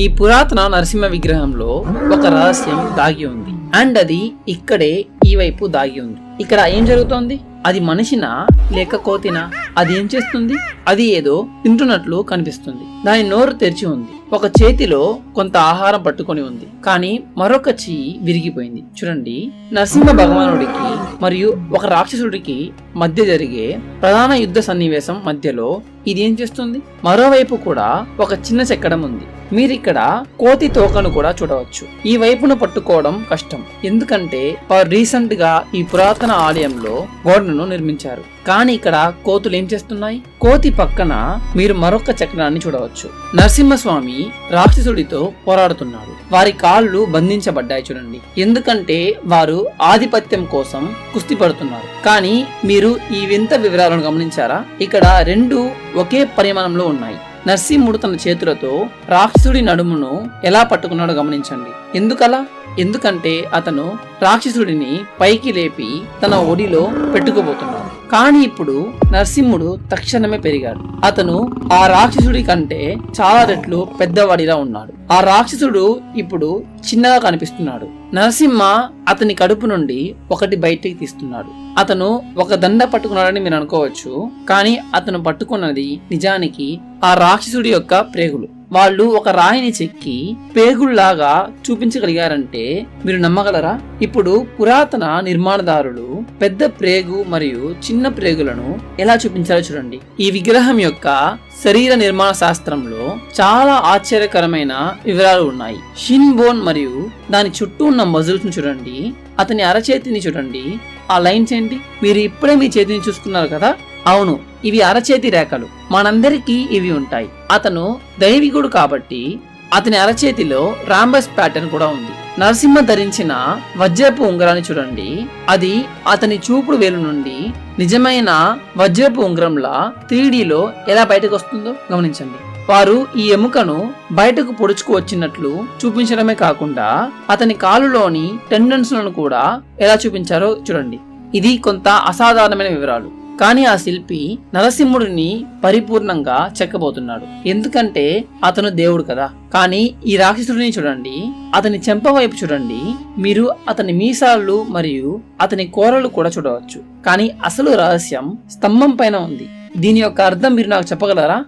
ఈ పురాతన నరసింహ విగ్రహంలో ఒక రహస్యం దాగి ఉంది. అండ్ అది ఇక్కడే ఈ వైపు దాగి ఉంది. ఇక్కడ ఏం జరుగుతోంది? అది మనిషినా లేక కోతినా? అది ఏం చేస్తుంది? అది ఏదో తింటున్నట్లు కనిపిస్తుంది. దాని నోరు తెరిచి ఉంది. ఒక చేతిలో కొంత ఆహారం పట్టుకొని ఉంది. కానీ మరొక చెయ్యి విరిగిపోయింది. చూడండి. నరసింహ భగవానుడికి మరియు ఒక రాక్షసుడికి మధ్య జరిగే ప్రధాన యుద్ధ సన్నివేశం మధ్యలో ఇది ఏం చేస్తుంది? మరోవైపు కూడా ఒక చిన్న చెక్కడం ఉంది. మీరిక్కడ కోతి తోకను కూడా చూడవచ్చు. ఈ వైపును పట్టుకోవడం కష్టం. ఎందుకంటే వారు రీసెంట్గా ఈ పురాతన ఆలయంలో గోడను నిర్మించారు. కానీ ఇక్కడ కోతులు ఏం చేస్తున్నాయి? కోతి పక్కన మీరు మరొక చక్రాన్ని చూడవచ్చు. నరసింహస్వామి రాక్షసుడితో పోరాడుతున్నాడు. వారి కాళ్ళు బంధించబడ్డాయి చూడండి. ఎందుకంటే వారు ఆధిపత్యం కోసం కుస్తీ పడుతున్నారు. కానీ మీరు ఈ వింత వివరాలను గమనించారా? ఇక్కడ రెండు ఒకే పరిమాణంలో ఉన్నాయి. నరసింహుడు తన చేతులతో రాక్షసుడి నడుమును ఎలా పట్టుకున్నాడో గమనించండి. ఎందుకలా? ఎందుకంటే అతను రాక్షసుడిని పైకి లేపి తన ఒడిలో పెట్టుకోబోతున్నాడు కానీ ఇప్పుడు నరసింహుడు తక్షణమే పెరిగాడు. అతను ఆ రాక్షసుడి కంటే చాలా రెట్లు పెద్దవాడిలా ఉన్నాడు. ఆ రాక్షసుడు ఇప్పుడు చిన్నగా కనిపిస్తున్నాడు. నరసింహ అతని కడుపు నుండి ఒకటి బయటికి తీస్తున్నాడు. అతను ఒక దండ పట్టుకున్నాడని మీరు అనుకోవచ్చు కానీ అతను పట్టుకున్నది నిజానికి ఆ రాక్షసుడి యొక్క ప్రేగులు. వాళ్ళు ఒక రాయిని చెక్కి పేగుళ్ళాగా చూపించగలిగారంటే మీరు నమ్మగలరా? ఇప్పుడు పురాతన నిర్మాణదారులు పెద్ద ప్రేగు మరియు చిన్న ప్రేగులను ఎలా చూపించారో చూడండి. ఈ విగ్రహం యొక్క శరీర నిర్మాణ శాస్త్రంలో చాలా ఆశ్చర్యకరమైన వివరాలు ఉన్నాయి. షిన్ బోన్ మరియు దాని చుట్టూ ఉన్న మజిల్స్ను చూడండి. అతని అరచేతిని చూడండి. ఆ లైన్స్ ఏంటి? మీరు ఇప్పుడే మీ చేతిని చూసుకున్నారు కదా? అవును ఇవి అరచేతి రేఖలు. మనందరికీ ఇవి ఉంటాయి. అతను దైవికుడు కాబట్టి అతని అరచేతిలో రాంబస్ ప్యాటర్న్ కూడా ఉంది. నరసింహ ధరించిన వజ్రపు ఉంగరాన్ని చూడండి. అది అతని చూపుడు వేలు నుండి నిజమైన వజ్రపు ఉంగరంలా త్రీడీలో ఎలా బయటకు వస్తుందో గమనించండి. వారు ఈ ఎముకను బయటకు పొడుచుకు వచ్చినట్లు చూపించడమే కాకుండా అతని కాలులోని టెండన్స్లను కూడా ఎలా చూపించారో చూడండి. ఇది కొంత అసాధారణమైన వివరాలు. కానీ ఆ శిల్పి నరసింహుడిని పరిపూర్ణంగా చెక్కబోతున్నాడు. ఎందుకంటే అతను దేవుడు కదా. కానీ ఈ రాక్షసుడిని చూడండి అతని చెంప వైపు చూడండి మీరు అతని మీసాలు మరియు అతని కోరలు కూడా చూడవచ్చు. కానీ అసలు రహస్యం స్తంభం పైన ఉంది. దీని యొక్క అర్థం మీరు నాకు చెప్పగలరా?